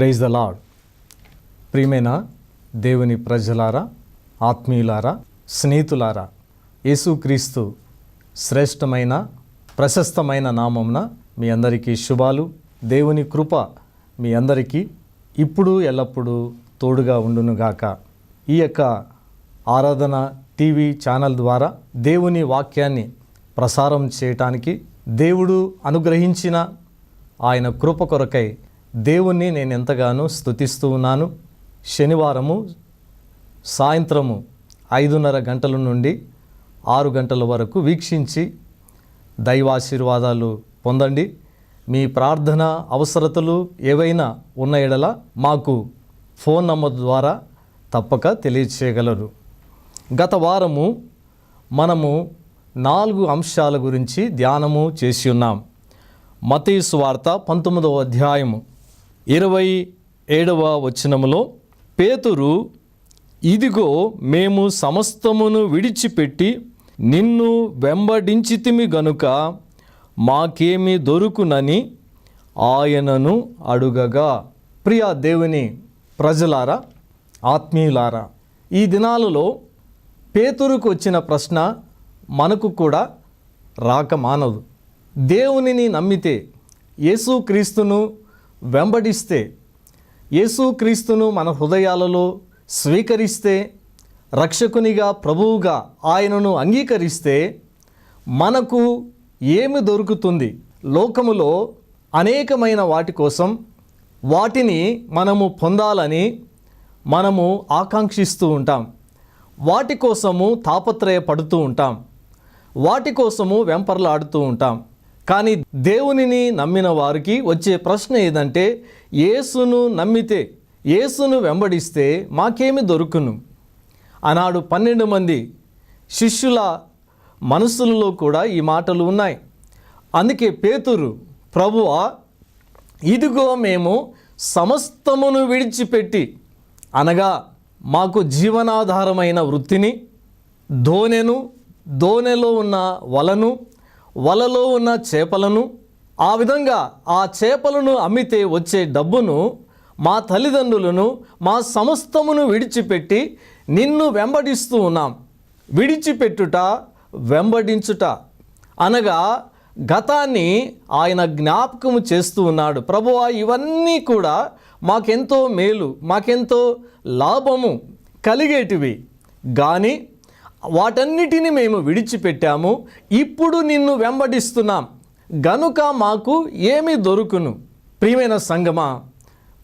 Praise the lord ప్రియమైన దేవుని ప్రజలారా ఆత్మీయులారా స్నేహితులారా యేసుక్రీస్తు శ్రేష్టమైన ప్రశస్తమైన నామంన మీ అందరికీ శుభాలు. దేవుని కృప మీ అందరికీ ఇప్పుడు ఎల్లప్పుడూ తోడుగా ఉండునుగాక ఈ యొక్క ఆరాధన టీవీ ఛానల్ ద్వారా దేవుని వాక్యాన్ని ప్రసారం చేయటానికి దేవుడు అనుగ్రహించిన ఆయన కృప కొరకై దేవుణ్ణి నేను ఎంతగానో స్తుతిస్తూ ఉన్నాను. శనివారము సాయంత్రము ఐదున్నర గంటల నుండి ఆరు గంటల వరకు వీక్షించి దైవాశీర్వాదాలు పొందండి. మీ ప్రార్థన అవసరతలు ఏవైనా ఉన్న ఎడల మాకు ఫోన్ నంబర్ ద్వారా తప్పక తెలియచేయగలరు. గత వారము మనము నాలుగు అంశాల గురించి ధ్యానము చేసి ఉన్నాం. మతీసు వార్త పంతొమ్మిదవ అధ్యాయము. ఇరవై ఏడవ వచనములో పేతురు ఇదిగో మేము సమస్తమును విడిచిపెట్టి నిన్ను వెంబడించితిమి గనుక మాకేమి దొరుకునని ఆయనను అడుగగా. ప్రియా దేవుని ప్రజలారా ఆత్మీయులారా ఈ దినాలలో పేతురుకు వచ్చిన ప్రశ్న మనకు కూడా రాక మానదు. దేవునిని నమ్మితే యేసుక్రీస్తును వెంబడిస్తే యేసుక్రీస్తును మన హృదయాలలో స్వీకరిస్తే రక్షకునిగా ప్రభువుగా ఆయనను అంగీకరిస్తే మనకు ఏమి దొరుకుతుంది? లోకములో అనేకమైన వాటి కోసం వాటిని మనము పొందాలని మనము ఆకాంక్షిస్తూ ఉంటాం. వాటి కోసము తాపత్రయపడుతూ ఉంటాం. వాటి కోసము వెంపర్లాడుతూ ఉంటాం. కానీ దేవునిని నమ్మిన వారికి వచ్చే ప్రశ్న ఏదంటే యేసును నమ్మితే యేసును వెంబడిస్తే మాకేమి దొరుకును? ఆనాడు పన్నెండు మంది శిష్యుల మనసులలో కూడా ఈ మాటలు ఉన్నాయి. అందుకే పేతురు ప్రభువా ఇదిగో మేము సమస్తమును విడిచిపెట్టి అనగా మాకు జీవనాధారమైన వృత్తిని దోనెను దోనెలో ఉన్న వలను వలలో ఉన్న చేపలను ఆ విధంగా ఆ చేపలను అమ్మితే వచ్చే డబ్బును మా తల్లిదండ్రులను మా సమస్తమును విడిచిపెట్టి నిన్ను వెంబడిస్తూ ఉన్నాం. విడిచిపెట్టుట వెంబడించుట. అనగా గతాన్ని ఆయన జ్ఞాపకము చేస్తూ ఉన్నాడు. ప్రభువా ఇవన్నీ కూడా మాకెంతో మేలు మాకెంతో లాభము కలిగేటివి. కానీ వాటన్నిటిని మేము విడిచిపెట్టాము. ఇప్పుడు నిన్ను వెంబడిస్తున్నాం. గనుక మాకు ఏమి దొరుకును? ప్రియమైన సంగమా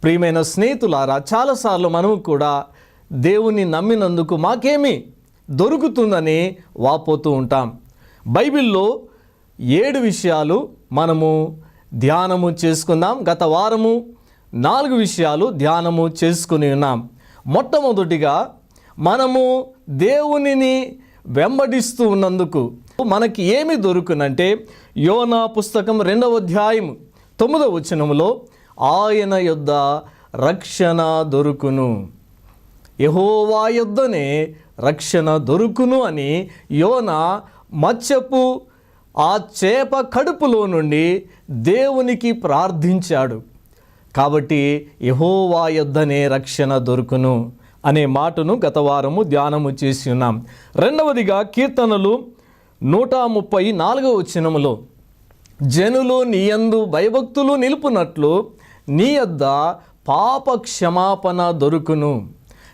ప్రియమైన స్నేహితులారా చాలాసార్లు మనము కూడా దేవుని నమ్మినందుకు మాకేమి దొరుకుతుందని వాపోతూ ఉంటాం. బైబిల్లో ఏడు విషయాలు మనము ధ్యానము చేసుకుందాం. గత వారము నాలుగు విషయాలు ధ్యానము చేసుకుని ఉన్నాం. మొట్టమొదటిగా మనము దేవునిని వెంబడిస్తూ ఉన్నందుకు మనకి ఏమి దొరుకునంటే యోనా పుస్తకం రెండవ అధ్యాయం తొమ్మిదవ వచనంలో ఆయన యొద్ద రక్షణ దొరుకును. యహోవా యొద్దనే రక్షణ దొరుకును అని యోన మత్స్యపు ఆ చేప కడుపులో నుండి దేవునికి ప్రార్థించాడు. కాబట్టి యహోవా యొద్దనే రక్షణ దొరుకును. అనే మాటను గత వారము ధ్యానము చేసి ఉన్నాం. రెండవదిగా కీర్తనలు నూట ముప్పై నాలుగవ వచనములో జనులు నీయందు భయభక్తులు నిలుపునట్లు నీ యొద్ద పాప క్షమాపణ దొరుకును.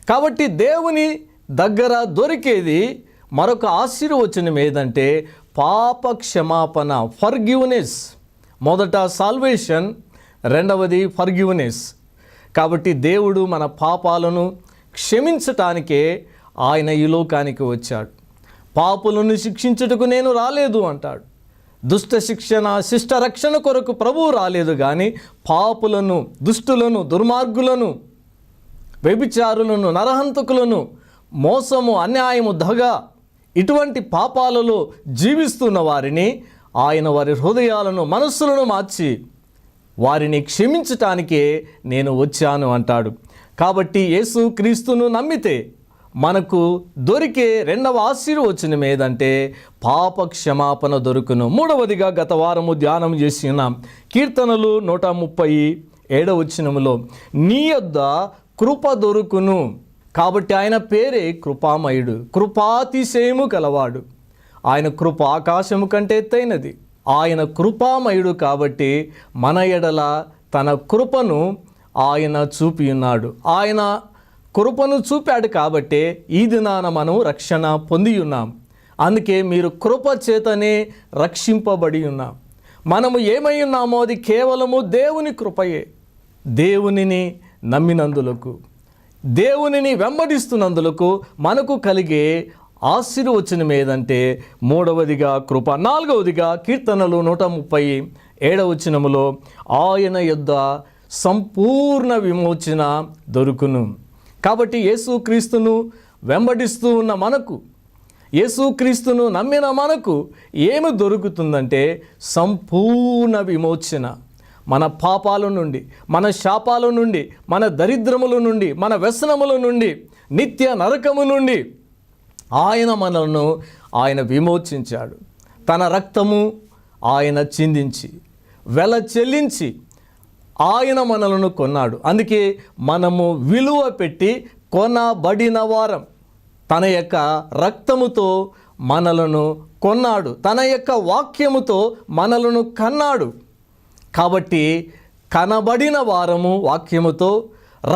కాబట్టి దేవుని దగ్గర దొరికేది మరొక ఆశీర్వచనం ఏదంటే పాప క్షమాపణ ఫర్గ్యూనెస్ మొదట సాల్వేషన్ రెండవది ఫర్గ్యూనెస్ కాబట్టి దేవుడు మన పాపాలను క్షమించటానికే ఆయన ఈ లోకానికి వచ్చాడు. పాపులను శిక్షించుటకు నేను రాలేదు అంటాడు. దుష్ట శిక్షణ శిష్ట రక్షణ కొరకు ప్రభువు రాలేదు కానీ పాపులను దుష్టులను దుర్మార్గులను వ్యభిచారులను నరహంతకులను మోసము అన్యాయము దగ ఇటువంటి పాపాలలో జీవిస్తున్న వారిని ఆయన వారి హృదయాలను మనస్సులను మార్చి వారిని క్షమించటానికే నేను వచ్చాను అంటాడు. కాబట్టి యేసు క్రీస్తును నమ్మితే మనకు దొరికే రెండవ ఆశీర్వచనం ఏదంటే పాప క్షమాపణ దొరుకును. మూడవదిగా గత వారము ధ్యానం చేసి ఉన్నాం కీర్తనలు నూట ముప్పై ఏడవచనములో నీ యొద్ద కృప దొరుకును. కాబట్టి ఆయన పేరే కృపామయుడు కృపాతిశయము కలవాడు. ఆయన కృప ఆకాశము కంటే ఎత్తైనది. ఆయన కృపామయుడు కాబట్టి మన ఎడల తన కృపను ఆయన చూపి ఉన్నాడు. ఆయన కృపను చూపాడు కాబట్టే ఈ దినాన మనం రక్షణ పొంది ఉన్నాం. అందుకే మీరు కృప చేతనే రక్షింపబడి ఉన్నాం. మనము ఏమై ఉన్నామో అది కేవలము దేవుని కృపయే. దేవునిని నమ్మినందులకు దేవునిని వెంబడిస్తున్నందులకు మనకు కలిగే ఆశీర్వచనం ఏదంటే మూడవదిగా కృప నాలుగవదిగా కీర్తనలు నూట ముప్పై ఏడవచనములో ఆయన యొద్ద సంపూర్ణ విమోచన దొరుకును. కాబట్టి యేసుక్రీస్తును వెంబడిస్తూ ఉన్న మనకు యేసుక్రీస్తును నమ్మిన మనకు ఏమి దొరుకుతుందంటే సంపూర్ణ విమోచన. మన పాపాల నుండి మన శాపాల నుండి మన దరిద్రముల నుండి మన వ్యసనముల నుండి నిత్య నరకము నుండి ఆయన మనలను ఆయన విమోచించాడు. తన రక్తము ఆయన చిందించి వెల చెల్లించి ఆయన మనలను కొన్నాడు. అందుకే మనము విలువ పెట్టి కొనబడిన వారం. తన యొక్క రక్తముతో మనలను కొన్నాడు. తన యొక్క వాక్యముతో మనలను కన్నాడు. కాబట్టి కనబడిన వారము వాక్యముతో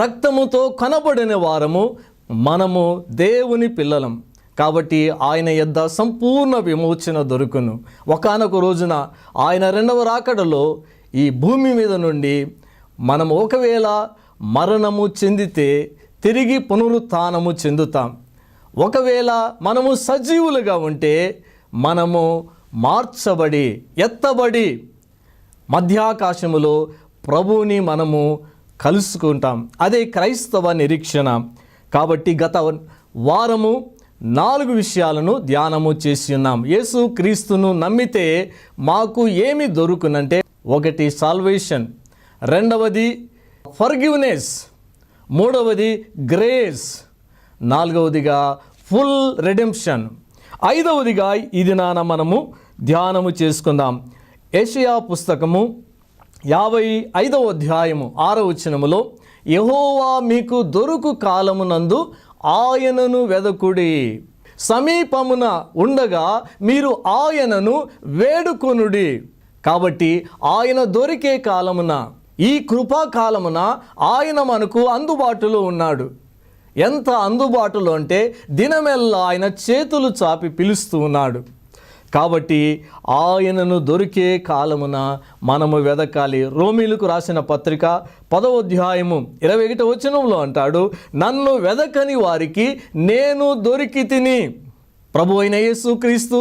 రక్తముతో కనబడిన వారము మనము దేవుని పిల్లలం. కాబట్టి ఆయన యొద్ద సంపూర్ణ విమోచన దొరుకును. ఒకానొక రోజున ఆయన రెండవ రాకడలో ఈ భూమి మీద నుండి మనం ఒకవేళ మరణము చెందితే తిరిగి పునరుత్నము చెందుతాం. ఒకవేళ మనము సజీవులుగా ఉంటే మనము మార్చబడి ఎత్తబడి మధ్యాకాశములో ప్రభువుని మనము కలుసుకుంటాం. అదే క్రైస్తవ నిరీక్షణ. కాబట్టి గత వారము నాలుగు విషయాలను ధ్యానము చేసి ఉన్నాం. యేసు క్రీస్తును నమ్మితే మాకు ఏమి దొరుకునంటే ఒకటి సాల్వేషన్ రెండవది ఫర్గివ్నెస్ మూడవది గ్రేస్ నాలుగవదిగా ఫుల్ రెడెంప్షన్ ఐదవదిగా ఇది నాన మనము ధ్యానము చేసుకుందాం. ఏషియా పుస్తకము యాభై ఐదవ అధ్యాయము ఆరవ వచనములో యహోవా మీకు దొరుకు కాలమునందు ఆయనను వెదకుడి. సమీపమున ఉండగా మీరు ఆయనను వేడుకొనుడి. కాబట్టి ఆయన దొరికే కాలమున ఈ కృపా కాలమున ఆయన మనకు అందుబాటులో ఉన్నాడు. ఎంత అందుబాటులో అంటే దినమెల్లా ఆయన చేతులు చాపి పిలుస్తూ ఉన్నాడు. కాబట్టి ఆయనను దొరికే కాలమున మనము వెదకాలి. రోమిలకు రాసిన పత్రిక పదవోధ్యాయము ఇరవై ఒకటి వచనంలో అంటాడు నన్ను వెదకని వారికి నేను దొరికి తిని ప్రభు అయిన యేసుక్రీస్తు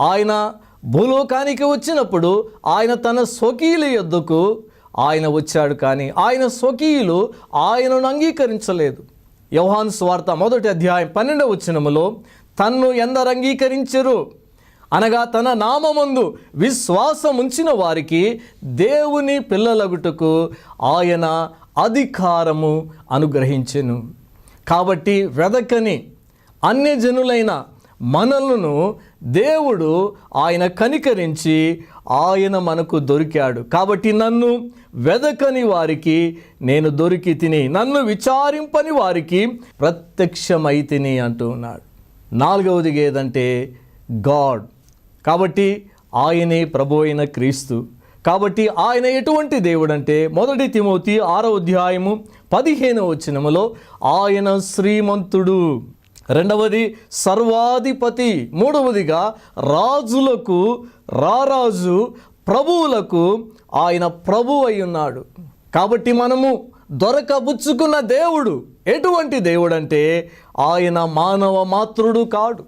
ఆయన భూలోకానికి వచ్చినప్పుడు ఆయన తన స్వకీయుల యొద్దకు ఆయన వచ్చాడు కానీ ఆయన స్వకీయులు ఆయనను అంగీకరించలేదు. యవహాన్ స్వార్త మొదటి అధ్యాయం పన్నెండవ వచ్చినములో తన్ను ఎందరు అంగీకరించరు అనగా తన నామమందు విశ్వాసం ఉంచిన వారికి దేవుని పిల్లలగుటకు ఆయన అధికారము అనుగ్రహించెను. కాబట్టి వెదకని అన్యజనులైన మనలను దేవుడు ఆయన కనికరించి ఆయన మనకు దొరికాడు. కాబట్టి నన్ను వెదకని వారికి నేను దొరికి తిని నన్ను విచారింపని వారికి ప్రత్యక్షమై తిని అంటున్నాడు నాలుగవది ఏదంటే గాడ్. కాబట్టి ఆయనే ప్రభు అయిన క్రీస్తు. కాబట్టి ఆయన ఎటువంటి దేవుడు అంటే మొదటి తిమోతి ఆరో అధ్యాయము పదిహేను వచనములో ఆయన శ్రీమంతుడు. రెండవది సర్వాధిపతి. మూడవదిగా రాజులకు రారాజు ప్రభువులకు ఆయన ప్రభు అయి ఉన్నాడు. కాబట్టి మనము దొరకబుచ్చుకున్న దేవుడు. ఎటువంటి దేవుడు అంటే ఆయన మానవ మాతృడు కాడు.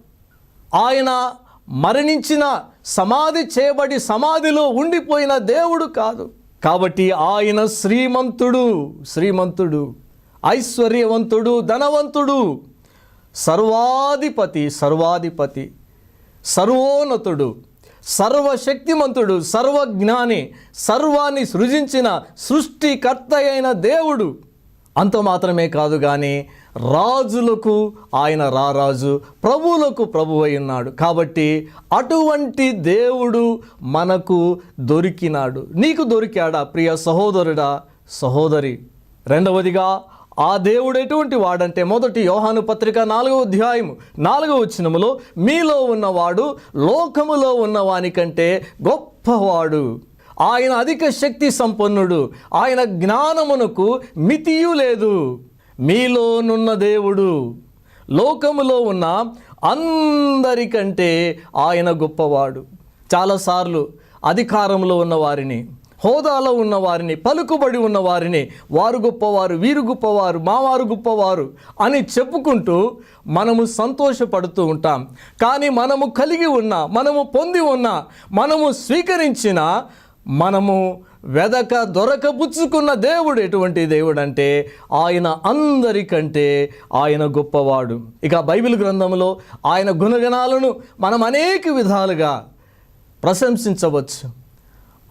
ఆయన మరణించిన సమాధి చేయబడి సమాధిలో ఉండిపోయిన దేవుడు కాదు. కాబట్టి ఆయన శ్రీమంతుడు శ్రీమంతుడు ఐశ్వర్యవంతుడు ధనవంతుడు సర్వాధిపతి సర్వాధిపతి సర్వోన్నతుడు సర్వశక్తిమంతుడు సర్వజ్ఞాని సర్వాన్ని సృజించిన సృష్టికర్త అయిన దేవుడు. అంత మాత్రమే కాదు కానీ రాజులకు ఆయన రారాజు ప్రభువులకు ప్రభు ఉన్నాడు. కాబట్టి అటువంటి దేవుడు మనకు దొరికినాడు. నీకు దొరికాడా ప్రియ సహోదరుడా? సహోదరి. రెండవదిగా ఆ దేవుడు ఎటువంటి వాడంటే మొదటి యోహాను పత్రిక నాలుగో అధ్యాయము నాలుగో వచ్చినములో మీలో ఉన్నవాడు లోకములో ఉన్నవానికంటే గొప్పవాడు. ఆయన అధిక శక్తి సంపన్నుడు ఆయన జ్ఞానమునకు మితియు లేదు. మీలోనున్న దేవుడు లోకములో ఉన్న అందరికంటే ఆయన గొప్పవాడు. చాలాసార్లు అధికారంలో ఉన్న వారిని హోదాలో ఉన్న వారిని పలుకుబడి ఉన్న వారిని వారు గొప్పవారు వీరు గొప్పవారు మావారు గొప్పవారు అని చెప్పుకుంటూ మనము సంతోషపడుతూ ఉంటాం. కానీ మనము కలిగి ఉన్న మనము పొంది ఉన్న మనము స్వీకరించిన మనము వెదక దొరకబుచ్చుకున్న దేవుడు ఎటువంటి దేవుడు అంటే ఆయన అందరికంటే ఆయన గొప్పవాడు. ఇక బైబిల్ గ్రంథంలో ఆయన గుణగణాలను మనం అనేక విధాలుగా ప్రశంసించవచ్చు.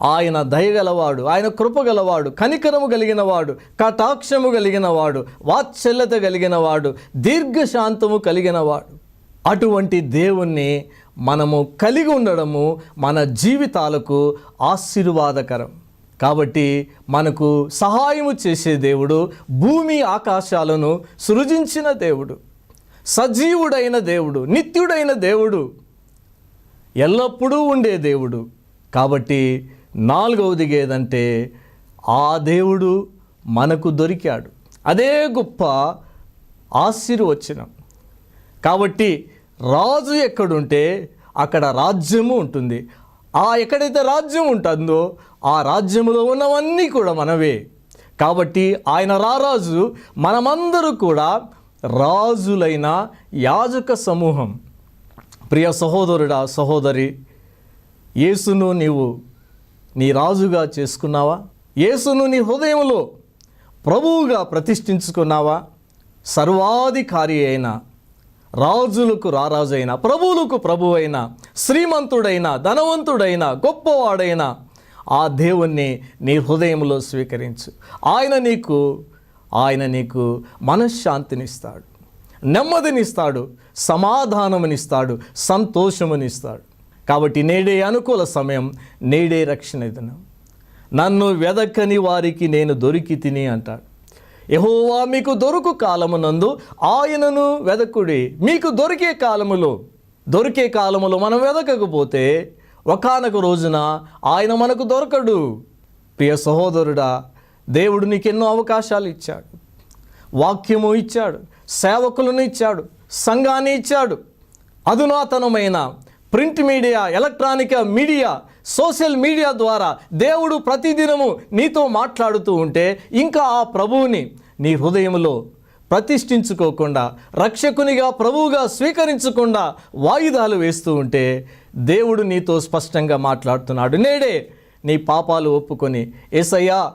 ఆయన దయగలవాడు ఆయన కృపగలవాడు కనికరము కలిగినవాడు కటాక్షము కలిగినవాడు వాత్సల్యత కలిగినవాడు దీర్ఘశాంతము కలిగినవాడు. అటువంటి దేవుణ్ణి మనము కలిగి ఉండడము మన జీవితాలకు ఆశీర్వాదకరం. కాబట్టి మనకు సహాయము చేసే దేవుడు భూమి ఆకాశాలను సృజించిన దేవుడు సజీవుడైన దేవుడు నిత్యుడైన దేవుడు ఎల్లప్పుడూ ఉండే దేవుడు. కాబట్టి నాలుగవది ఏదంటే ఆ దేవుడు మనకు దొరికాడు. అదే గొప్ప ఆశీర్వచనం. కాబట్టి రాజు ఎక్కడుంటే అక్కడ రాజ్యము ఉంటుంది. ఆ ఎక్కడైతే రాజ్యం ఉంటుందో ఆ రాజ్యములో ఉన్నవన్నీ కూడా మనవే. కాబట్టి ఆయన రారాజు మనమందరూ కూడా రాజులైన యాజక సమూహం. ప్రియ సహోదరుడా సహోదరి యేసును నీవు నీ రాజుగా చేసుకున్నావా? యేసును నీ హృదయంలో ప్రభువుగా ప్రతిష్ఠించుకున్నావా? సర్వాధికారి అయిన రాజులకు రారాజైన ప్రభువులకు ప్రభు అయిన శ్రీమంతుడైన ధనవంతుడైన గొప్పవాడైన ఆ దేవుణ్ణి నీ హృదయంలో స్వీకరించు. ఆయన నీకు ఆయన నీకు మనశ్శాంతినిస్తాడు నెమ్మదినిస్తాడు సమాధానమునిస్తాడు సంతోషమునిస్తాడు. కాబట్టి నేడే అనుకూల సమయం నేడే రక్షణ దినం. నన్ను వెదకని వారికి నేను దొరికి తిని అంటాడు. యహోవా మీకు దొరుకు కాలమునందు ఆయనను వెదకుడి. మీకు దొరికే కాలములో దొరికే కాలములో మనం వెదకకపోతే ఒకానొక రోజున ఆయన మనకు దొరకడు. ప్రియ సహోదరుడా దేవుడు నీకెన్నో అవకాశాలు ఇచ్చాడు. వాక్యము ఇచ్చాడు సేవకులను ఇచ్చాడు సంఘాన్ని ఇచ్చాడు. అధునాతనమైన print media electronic media social media ద్వారా దేవుడు ప్రతిదినము నీతో మాట్లాడుతూ ఉంటే ఇంకా ఆ ప్రభువుని నీ హృదయంలో ప్రతిష్ఠించుకోకుండా రక్షకునిగా ప్రభువుగా స్వీకరించకుండా వాయిదాలు వేస్తూ ఉంటే దేవుడు నీతో స్పష్టంగా మాట్లాడుతున్నాడు. నేడే నీ పాపాలు ఒప్పుకొని ఏసయ్యా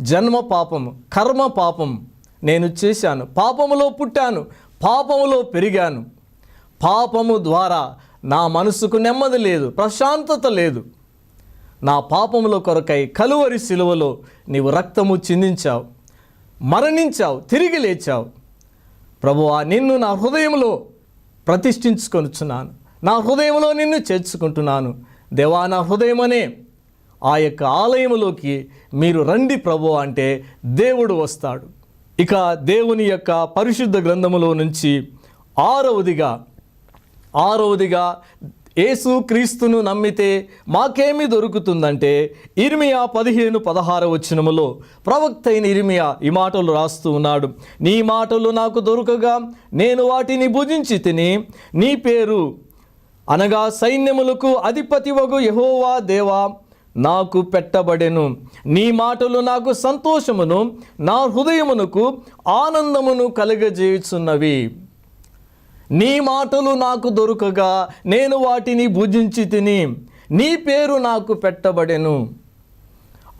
జన్మ పాపం కర్మ పాపం నేను చేశాను. పాపములో పుట్టాను పాపములో పెరిగాను. పాపము ద్వారా నా మనసుకు నెమ్మది లేదు ప్రశాంతత లేదు. నా పాపముల కొరకై కలువరి సిలువలో నీవు రక్తము చిందించావు మరణించావు తిరిగి లేచావు. ప్రభువా నిన్ను నా హృదయంలో ప్రతిష్ఠించుకొనుచున్నాను. నా హృదయంలో నిన్ను చేర్చుకుంటున్నాను. దేవా నా హృదయమనే ఆ యొక్క ఆలయములోకి మీరు రండి ప్రభు అంటే దేవుడు వస్తాడు. ఇక దేవుని యొక్క పరిశుద్ధ గ్రంథములో నుంచి ఆరవదిగా ఆరవదిగా యేసు క్రీస్తును నమ్మితే మాకేమి దొరుకుతుందంటే ఇర్మియా పదిహేను పదహారు వచ్చినములో ప్రవక్త అయిన ఇర్మియా ఈ మాటలు రాస్తూ ఉన్నాడు. నీ మాటలు నాకు దొరకగా నేను వాటిని భుజించి తిని నీ పేరు అనగా సైన్యములకు అధిపతి వగు యహోవా దేవా నాకు పెట్టబడెను. నీ మాటలు నాకు సంతోషమును నా హృదయమునకు ఆనందమును కలుగజేయుచున్నవి. నీ మాటలు నాకు దొరకగా నేను వాటిని భుజించి తిని నీ పేరు నాకు పెట్టబడెను.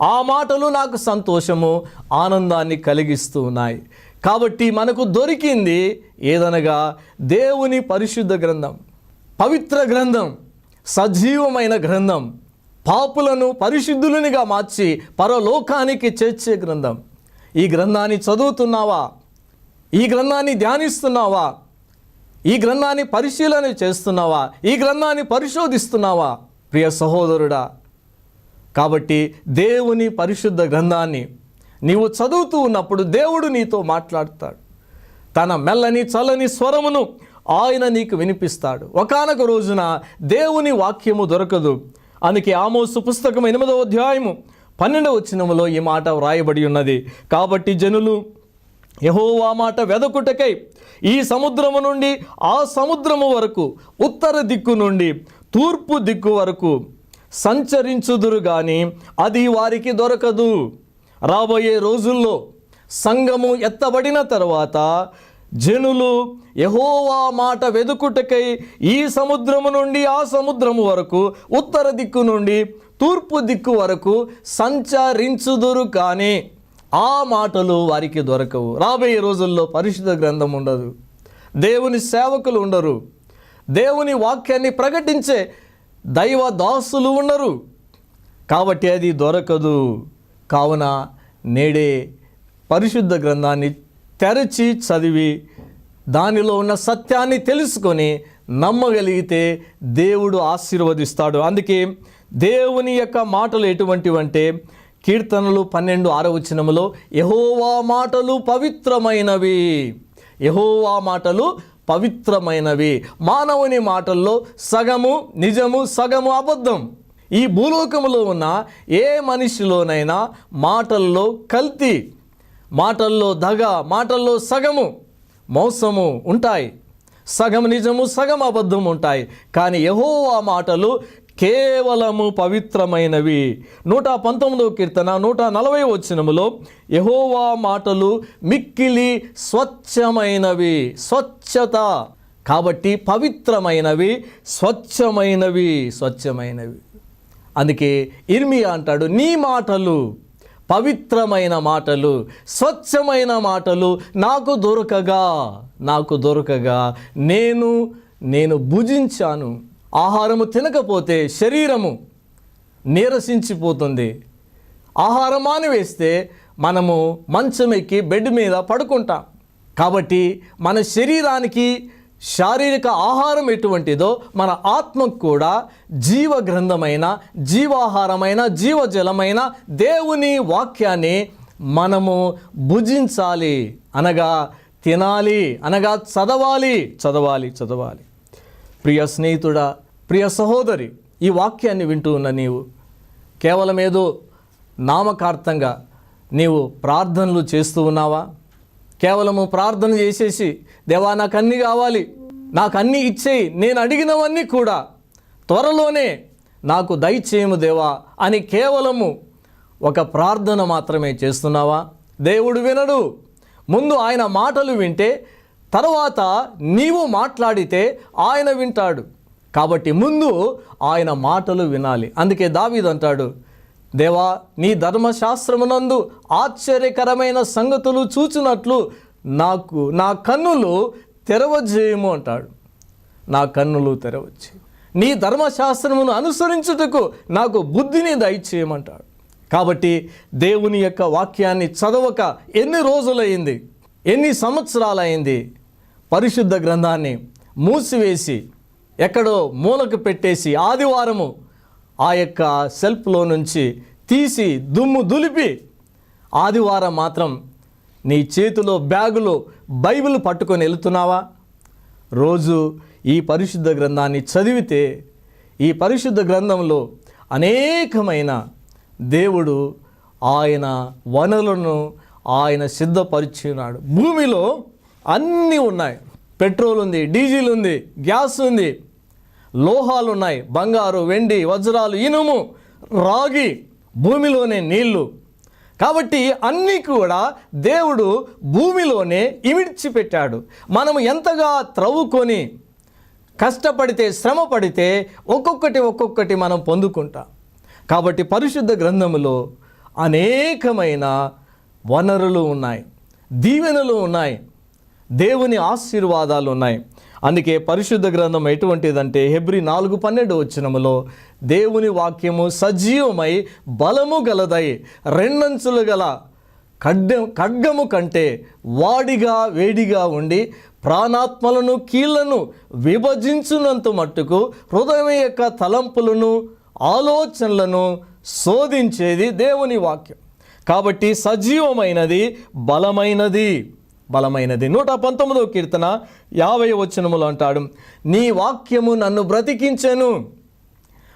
ఆ మాటలు నాకు సంతోషము ఆనందాన్ని కలిగిస్తూ ఉన్నాయి. కాబట్టి మనకు దొరికింది ఏదనగా దేవుని పరిశుద్ధ గ్రంథం పవిత్ర గ్రంథం సజీవమైన గ్రంథం పాపులను పరిశుద్ధులనిగా మార్చి పరలోకానికి చేర్చే గ్రంథం. ఈ గ్రంథాన్ని చదువుతున్నావా? ఈ గ్రంథాన్ని ధ్యానిస్తున్నావా? ఈ గ్రంథాన్ని పరిశీలన చేస్తున్నావా? ఈ గ్రంథాన్ని పరిశోధిస్తున్నావా? ప్రియ సహోదరుడా కాబట్టి దేవుని పరిశుద్ధ గ్రంథాన్ని నీవు చదువుతూ ఉన్నప్పుడు దేవుడు నీతో మాట్లాడతాడు. తన మెల్లని చల్లని స్వరమును ఆయన నీకు వినిపిస్తాడు. ఒకానొక రోజున దేవుని వాక్యము దొరకదు. అందుకే ఆమోసు పుస్తకం ఎనిమిదవ అధ్యాయము పన్నెండవ వచనములో ఈ మాట వ్రాయబడి ఉన్నది. కాబట్టి జనులు యహోవా మాట వెదకుటకై ఈ సముద్రము నుండి ఆ సముద్రము వరకు ఉత్తర దిక్కు నుండి తూర్పు దిక్కు వరకు సంచరించుదురు కానీ అది వారికి దొరకదు. రాబోయే రోజుల్లో సంఘము ఎత్తబడిన తర్వాత జనులు యహోవా మాట వెదుకుటకై ఈ సముద్రము నుండి ఆ సముద్రము వరకు ఉత్తర దిక్కు నుండి తూర్పు దిక్కు వరకు సంచరించుదురు కానీ ఆ మాటలు వారికి దొరకవు. రాబోయే రోజుల్లో పరిశుద్ధ గ్రంథం ఉండదు. దేవుని సేవకులు ఉండరు. దేవుని వాక్యాన్ని ప్రకటించే దైవ దాసులు ఉండరు. కాబట్టి అది దొరకదు. కావున నేడే పరిశుద్ధ గ్రంథాన్ని తెరచి చదివి దానిలో ఉన్న సత్యాన్ని తెలుసుకొని నమ్మగలిగితే దేవుడు ఆశీర్వదిస్తాడు. అందుకే దేవుని యొక్క మాటలు ఎటువంటివంటే కీర్తనలు పన్నెండు ఆరో వచ్చినములో యహోవా మాటలు పవిత్రమైనవి. యహోవా మాటలు పవిత్రమైనవి. మానవుని మాటల్లో సగము నిజము సగము అబద్ధం. ఈ భూలోకములో ఉన్న ఏ మనిషిలోనైనా మాటల్లో కల్తీ మాటల్లో దగ మాటల్లో సగము మోసము ఉంటాయి. సగం నిజము సగం అబద్ధం ఉంటాయి. కానీ యహోవా మాటలు కేవలము పవిత్రమైనవి. నూట పంతొమ్మిదవ కీర్తన నూట నలభై వచ్చినములో యహోవా మాటలు మిక్కిలి స్వచ్ఛమైనవి. స్వచ్ఛత. కాబట్టి పవిత్రమైనవి స్వచ్ఛమైనవి స్వచ్ఛమైనవి. అందుకే ఇర్మియా అంటాడు నీ మాటలు పవిత్రమైన మాటలు స్వచ్ఛమైన మాటలు నాకు దొరకగా నాకు దొరకగా నేను నేను భుజించాను. ఆహారము తినకపోతే శరీరము నీరసించిపోతుంది. ఆహారం మానివేస్తే మనము మంచం ఎక్కి బెడ్ మీద పడుకుంటాం. కాబట్టి మన శరీరానికి శారీరక ఆహారం ఎటువంటిదో మన ఆత్మకు కూడా జీవ గ్రంథమైన జీవాహారమైన జీవజలమైన దేవుని వాక్యాన్ని మనము భుజించాలి. అనగా తినాలి. అనగా చదవాలి. చదవాలి. చదవాలి. ప్రియ స్నేహితుడా ప్రియ సహోదరి ఈ వాక్యాన్ని వింటూ ఉన్న నీవు కేవలం ఏదో నామకార్థంగా నీవు ప్రార్థనలు చేస్తూ ఉన్నావా? కేవలము ప్రార్థన చేసేసి దేవా నాకు అన్నీ కావాలి నాకు అన్నీ ఇచ్చేయి నేను అడిగినవన్నీ కూడా త్వరలోనే నాకు దయచేయము దేవా అని కేవలము ఒక ప్రార్థన మాత్రమే చేస్తున్నావా? దేవుడు వినడు. ముందు ఆయన మాటలు వింటే తర్వాత నీవు మాట్లాడితే ఆయన వింటాడు. కాబట్టి ముందు ఆయన మాటలు వినాలి. అందుకే దావీదు అంటాడు దేవా నీ ధర్మశాస్త్రమునందు ఆశ్చర్యకరమైన సంగతులు చూచినట్లు నాకు నా కన్నులు తెరవజేయము అంటాడు. నా కన్నులు తెరవచ్చు. నీ ధర్మశాస్త్రమును అనుసరించుటకు నాకు బుద్ధిని దయచేయమంటాడు. కాబట్టి దేవుని యొక్క వాక్యాన్ని చదవక ఎన్ని రోజులైంది ఎన్ని సంవత్సరాలైంది పరిశుద్ధ గ్రంథాన్ని మూసివేసి ఎక్కడో మూలకు పెట్టేసి ఆదివారము ఆ యొక్క సెల్ఫ్లో నుంచి తీసి దుమ్ము దులిపి ఆదివారం మాత్రం నీ చేతిలో బ్యాగులో బైబిల్ పట్టుకొని వెళుతున్నావా? రోజు ఈ పరిశుద్ధ గ్రంథాన్ని చదివితే ఈ పరిశుద్ధ గ్రంథంలో అనేకమైన దేవుడు ఆయన వనరులను ఆయన సిద్ధపరిచి ఉన్నాడు భూమిలో అన్నీ ఉన్నాయి. పెట్రోల్ ఉంది డీజిల్ ఉంది గ్యాస్ ఉంది. లోహాలు ఉన్నాయి బంగారు వెండి వజ్రాలు ఇనుము రాగి భూమిలోనే నీళ్ళు. కాబట్టి అన్నీ కూడా దేవుడు భూమిలోనే ఇమిడ్చి పెట్టాడు మనము ఎంతగా త్రవ్వుకొని కష్టపడితే శ్రమ పడితే ఒక్కొక్కటి ఒక్కొక్కటి మనం పొందుకుంటాం. కాబట్టి పరిశుద్ధ గ్రంథములో అనేకమైన వనరులు ఉన్నాయి దీవెనలు ఉన్నాయి. దేవుని ఆశీర్వాదాలు ఉన్నాయి. అందుకే పరిశుద్ధ గ్రంథం ఎటువంటిదంటే హెబ్రి నాలుగు పన్నెండు వచ్చినములో దేవుని వాక్యము సజీవమై బలము గలదై రెండంచులు గల ఖడ్డ ఖడ్గము కంటే వాడిగా వేడిగా ఉండి ప్రాణాత్మలను కీళ్ళను విభజించునంత మట్టుకు హృదయం యొక్క తలంపులను ఆలోచనలను శోధించేది దేవుని వాక్యం. కాబట్టి సజీవమైనది బలమైనది. బలమైనది. నూట పంతొమ్మిదవ కీర్తన యాభై వచనములు అంటాడు. నీ వాక్యము నన్ను బ్రతికించెను.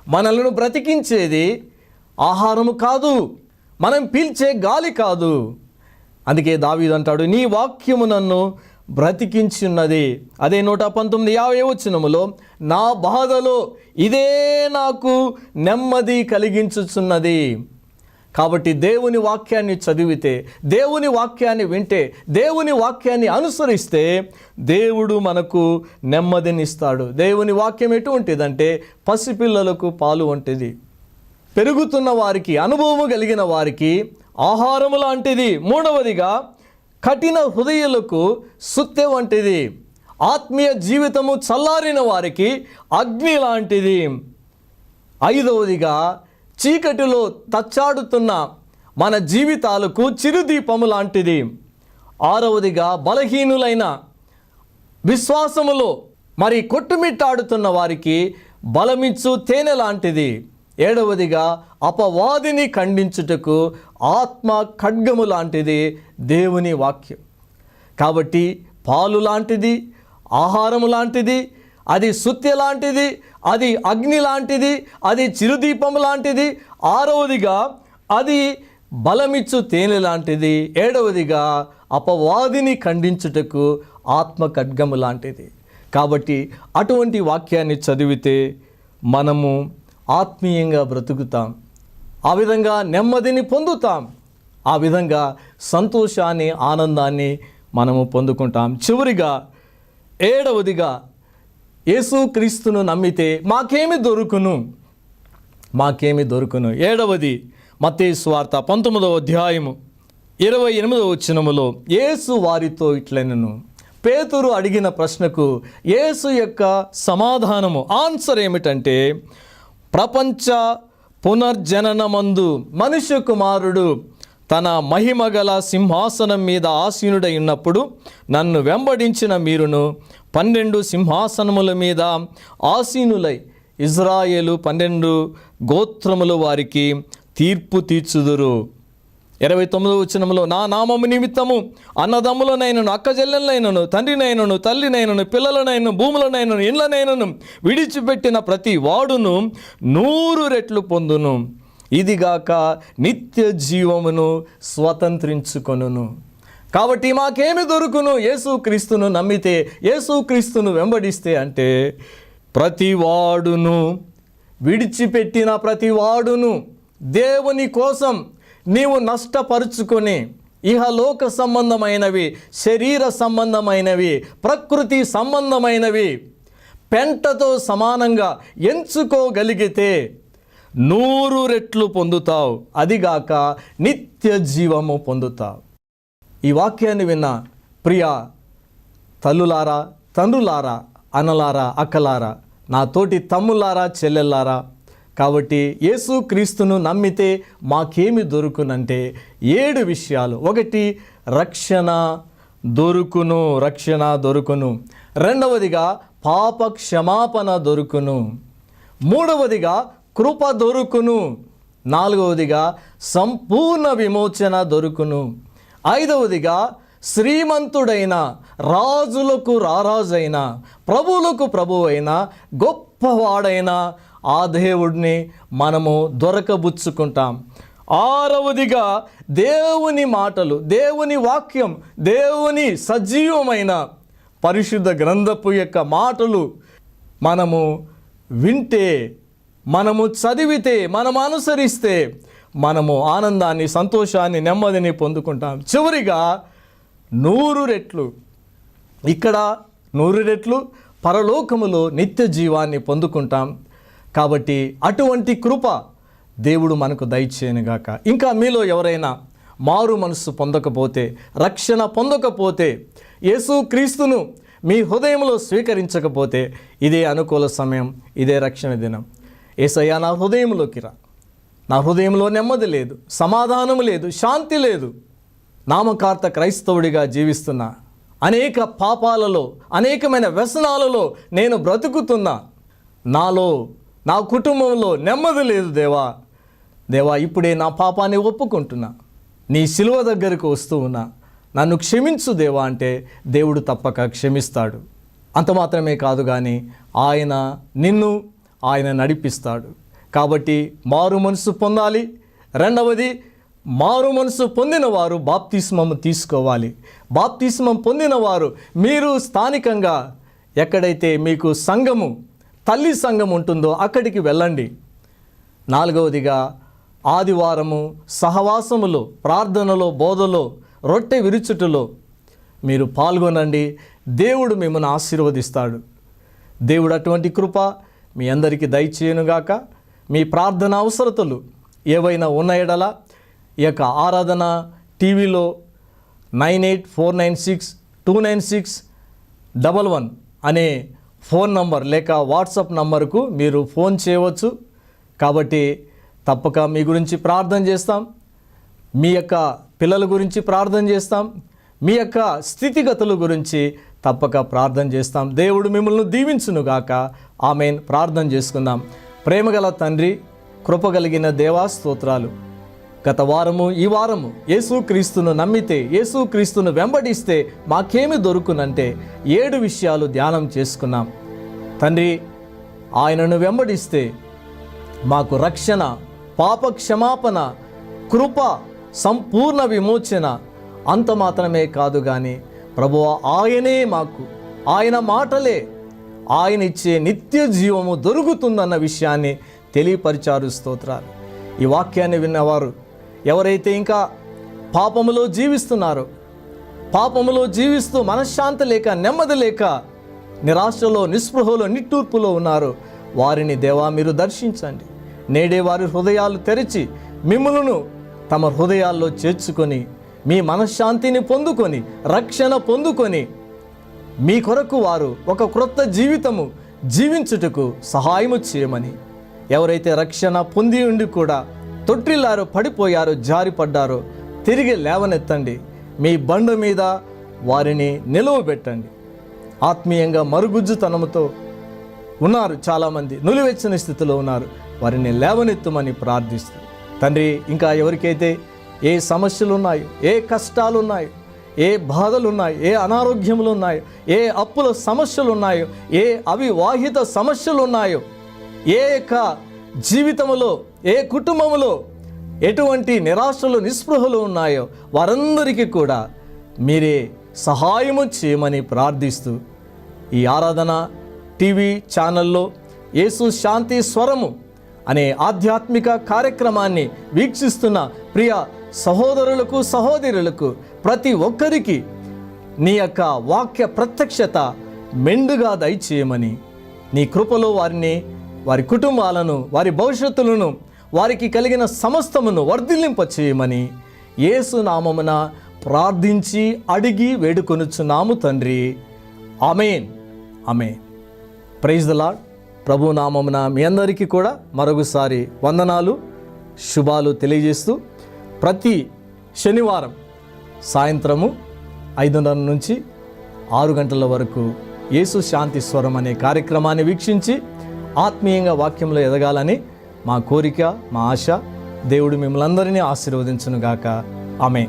మనలను బ్రతికించేది ఆహారము కాదు మనం పీల్చే గాలి కాదు. అందుకే దావీదు అంటాడు నీ వాక్యము నన్ను బ్రతికించున్నది. అదే నూట పంతొమ్మిది యాభై వచ్చినములో నా బాధలో ఇదే నాకు నెమ్మది కలిగించుచున్నది. కాబట్టి దేవుని వాక్యాన్ని చదివితే దేవుని వాక్యాన్ని వింటే దేవుని వాక్యాన్ని అనుసరిస్తే దేవుడు మనకు నెమ్మదినిస్తాడు. దేవుని వాక్యం ఎటువంటిదంటే పసిపిల్లలకు పాలు వంటిది. పెరుగుతున్న వారికి అనుభవము కలిగిన వారికి ఆహారము లాంటిది. మూడవదిగా కఠిన హృదయులకు సుత్తె వంటిది. ఆత్మీయ జీవితము చల్లారిన వారికి అగ్ని లాంటిది. ఐదవదిగా చీకటిలో తచ్చాడుతున్న మన జీవితాలకు చిరుదీపము లాంటిది. ఆరవదిగా బలహీనులైన విశ్వాసములో మరి కొట్టుమిట్టాడుతున్న వారికి బలమిచ్చు తేనె లాంటిది. ఏడవదిగా అపవాదిని ఖండించుటకు ఆత్మ ఖడ్గము లాంటిది దేవుని వాక్యం. కాబట్టి పాలు లాంటిది ఆహారము లాంటిది అది సుత్య లాంటిది అది అగ్ని లాంటిది అది చిరుదీపం లాంటిది. ఆరవదిగా అది బలమిచ్చు తేనె లాంటిది. ఏడవదిగా అపవాదిని ఖండించుటకు ఆత్మ ఖడ్గము లాంటిది. కాబట్టి అటువంటి వాక్యాన్ని చదివితే మనము ఆత్మీయంగా బ్రతుకుతాం. ఆ విధంగా నెమ్మదిని పొందుతాం. ఆ విధంగా సంతోషాన్ని ఆనందాన్ని మనము పొందుకుంటాం. చివరిగా ఏడవదిగా యేసుక్రీస్తును నమ్మితే మాకేమి దొరుకును? మాకేమి దొరుకును? ఏడవది మత్తయి స్వార్త పంతొమ్మిదవ అధ్యాయము ఇరవై ఎనిమిదవ వచ్చినములో యేసు వారితో ఇట్లనను. పేతురు అడిగిన ప్రశ్నకు యేసు యొక్క సమాధానము ఆన్సర్ ఏమిటంటే ప్రపంచ పునర్జననమందు మనుష్య కుమారుడు తన మహిమగల సింహాసనం మీద ఆసీనుడై ఉన్నప్పుడు నన్ను వెంబడించిన మీరును పన్నెండు సింహాసనముల మీద ఆసీనులై ఇజ్రాయేలు పన్నెండు గోత్రములు వారికి తీర్పు తీర్చుదురు. ఇరవై తొమ్మిదో వచనంలో నా నామము నిమిత్తము అన్నదమ్ములనైనను అక్కజెల్లెలనైనను తండ్రినైనను తల్లినైనను పిల్లలనైనను భూములనైనను ఇండ్లనైనను విడిచిపెట్టిన ప్రతి వాడును నూరు రెట్లు పొందును. ఇదిగాక నిత్య జీవమును స్వతంత్రించుకొనును. కాబట్టి మాకేమి దొరుకును? యేసుక్రీస్తును నమ్మితే యేసుక్రీస్తును వెంబడిస్తే అంటే ప్రతివాడును విడిచిపెట్టిన ప్రతివాడును దేవుని కోసం నీవు నష్టపరుచుకొని ఇహలోక సంబంధమైనవి శరీర సంబంధమైనవి ప్రకృతి సంబంధమైనవి పెంటతో సమానంగా ఎంచుకోగలిగితే నూరు రెట్లు పొందుతావు. అదిగాక నిత్య జీవము పొందుతావు. ఈ వాక్యాన్ని విన్న ప్రియ తల్లులారా తండ్రులారా అన్నలారా అక్కలారా నా తోటి తమ్ములారా చెల్లెల్లారా కాబట్టి యేసు క్రీస్తును నమ్మితే మాకేమి దొరుకునంటే ఏడు విషయాలు. ఒకటి రక్షణ దొరుకును రక్షణ దొరుకును. రెండవదిగా పాప క్షమాపణ దొరుకును. మూడవదిగా కృప దొరుకును. నాలుగవదిగా సంపూర్ణ విమోచన దొరుకును. ఐదవదిగా శ్రీమంతుడైన రాజులకు రారాజైన ప్రభువులకు ప్రభువైన గొప్పవాడైన ఆ దేవుడిని మనము దొరకబుచ్చుకుంటాం. ఆరవదిగా దేవుని మాటలు దేవుని వాక్యం దేవుని సజీవమైన పరిశుద్ధ గ్రంథపు యొక్క మాటలు మనము వింటే మనము చదివితే మనం అనుసరిస్తే మనము ఆనందాన్ని సంతోషాన్ని నెమ్మదిని పొందుకుంటాం. చివరిగా నూరు రెట్లు. ఇక్కడ నూరు రెట్లు పరలోకములో నిత్య జీవాన్ని పొందుకుంటాం. కాబట్టి అటువంటి కృప దేవుడు మనకు దయచేయనుగాక. ఇంకా మీలో ఎవరైనా మారు మనస్సు పొందకపోతే రక్షణ పొందకపోతే యేసు క్రీస్తును మీ హృదయంలో స్వీకరించకపోతే ఇదే అనుకూల సమయం ఇదే రక్షణ దినం. ఏసయ్యా నా హృదయంలోకి రా. నా హృదయంలో నెమ్మది లేదు సమాధానం లేదు శాంతి లేదు. నామకార్త క్రైస్తవుడిగా జీవిస్తున్నా అనేక పాపాలలో అనేకమైన వ్యసనాలలో నేను బ్రతుకుతున్నా. నాలో నా కుటుంబంలో నెమ్మది లేదు దేవా. దేవా ఇప్పుడే నా పాపాన్ని ఒప్పుకుంటున్నా. నీ శిలువ దగ్గరకు వస్తూ ఉన్నా. నన్ను క్షమించు దేవా అంటే దేవుడు తప్పక క్షమిస్తాడు. అంత మాత్రమే కాదు కానీ ఆయన నిన్ను ఆయన నడిపిస్తాడు. కాబట్టి మారు మనసు పొందాలి. రెండవది మారు మనసు పొందిన వారు బాప్తిస్మం తీసుకోవాలి. బాప్తిస్మం పొందిన వారు మీరు స్థానికంగా ఎక్కడైతే మీకు సంఘము తల్లి సంఘం ఉంటుందో అక్కడికి వెళ్ళండి. నాలుగవదిగా ఆదివారము సహవాసములో ప్రార్థనలో బోధలో రొట్టె విరుచుటలో మీరు పాల్గొనండి. దేవుడు మిమ్మల్ని ఆశీర్వదిస్తాడు. దేవుడు అటువంటి కృప మీ అందరికీ దయచేయనుగాక. మీ ప్రార్థన అవసరతలు ఏవైనా ఉన్న ఎడల ఈ యొక్క ఆరాధన టీవీలో nine eight four nine six two nine six double one అనే ఫోన్ నంబర్ లేక వాట్సాప్ నంబర్కు మీరు ఫోన్ చేయవచ్చు. కాబట్టి తప్పక మీ గురించి ప్రార్థన చేస్తాం. మీ యొక్క పిల్లల గురించి ప్రార్థన చేస్తాం. మీ యొక్క స్థితిగతుల గురించి తప్పక ప్రార్థన చేస్తాం. దేవుడు మిమ్మల్ని దీవించునుగాక. ఆమెన్. ప్రార్థన చేసుకుందాం. ప్రేమగల తండ్రి కృపగలిగిన దేవా స్తోత్రాలు. గత వారము ఈ వారము యేసుక్రీస్తును నమ్మితే యేసుక్రీస్తును వెంబడిస్తే మాకేమి దొరుకునంటే ఏడు విషయాలు ధ్యానం చేసుకున్నాం. తండ్రి ఆయనను వెంబడిస్తే మాకు రక్షణ పాప క్షమాపణ కృప సంపూర్ణ విమోచన అంత మాత్రమే కాదు కానీ ప్రభు ఆయనే మాకు. ఆయన మాటలే. ఆయన ఇచ్చే నిత్య జీవము దొరుకుతుందన్న విషయాన్ని తెలియపరిచారు స్తోత్రాలు. ఈ వాక్యాన్ని విన్నవారు ఎవరైతే ఇంకా పాపములో జీవిస్తున్నారో పాపములో జీవిస్తూ మనశ్శాంతి లేక నెమ్మది లేక నిరాశలో నిస్పృహలో నిట్టూర్పులో ఉన్నారు వారిని దేవా మీరు దర్శించండి. నేడే వారి హృదయాలు తెరిచి మిమ్మలను తమ హృదయాల్లో చేర్చుకొని మీ మనశ్శాంతిని పొందుకొని రక్షణ పొందుకొని మీ కొరకు వారు ఒక క్రొత్త జీవితము జీవించుటకు సహాయము చేయమని. ఎవరైతే రక్షణ పొంది ఉండి కూడా తొట్టిల్లారో పడిపోయారో జారిపడ్డారో తిరిగి లేవనెత్తండి. మీ బండ మీద వారిని నిలువబెట్టండి ఆత్మీయంగా మరుగుజ్జుతనముతో ఉన్నారు చాలామంది నులివెచ్చని స్థితిలో ఉన్నారు. వారిని లేవనెత్తమని ప్రార్థిస్తారు తండ్రి ఇంకా ఎవరికైతే ఏ సమస్యలు ఉన్నాయి ఏ కష్టాలు ఉన్నాయి ఏ బాధలు ఉన్నాయి ఏ అనారోగ్యములు ఉన్నాయి ఏ అప్పుల సమస్యలు ఉన్నాయో ఏ అవివాహిత సమస్యలు ఉన్నాయో ఏ యొక్క జీవితంలో ఏ కుటుంబంలో ఎటువంటి నిరాశలు నిస్పృహలు ఉన్నాయో వారందరికీ కూడా మీరే సహాయము చేయమని ప్రార్థిస్తూ ఈ ఆరాధన టీవీ ఛానల్లో యేసు శాంతి స్వరము అనే ఆధ్యాత్మిక కార్యక్రమాన్ని వీక్షిస్తున్న ప్రియ సహోదరులకు సహోదరులకు ప్రతి ఒక్కరికి నీ యొక్క వాక్య ప్రత్యక్షత మెండుగా దయచేయమని. నీ కృపలో వారిని వారి కుటుంబాలను వారి భవిష్యత్తులను వారికి కలిగిన సమస్తమును వర్ధిల్లింప చేయమని నామమున ప్రార్థించి అడిగి వేడుకొనుచున్నాము తండ్రి. Amen. Amen. Praise the Lord ప్రభు నామమున మీ అందరికీ కూడా మరొకసారి వందనాలు శుభాలు తెలియజేస్తూ ప్రతి శనివారం సాయంత్రము ఐదున్నర నుంచి ఆరు గంటల వరకు యేసు శాంతి స్వరం అనే కార్యక్రమాన్ని వీక్షించి ఆత్మీయంగా వాక్యంలో ఎదగాలని మా కోరిక మా ఆశ దేవుడు మిమ్మల్ని అందరినీ ఆశీర్వదించునుగాక. ఆమె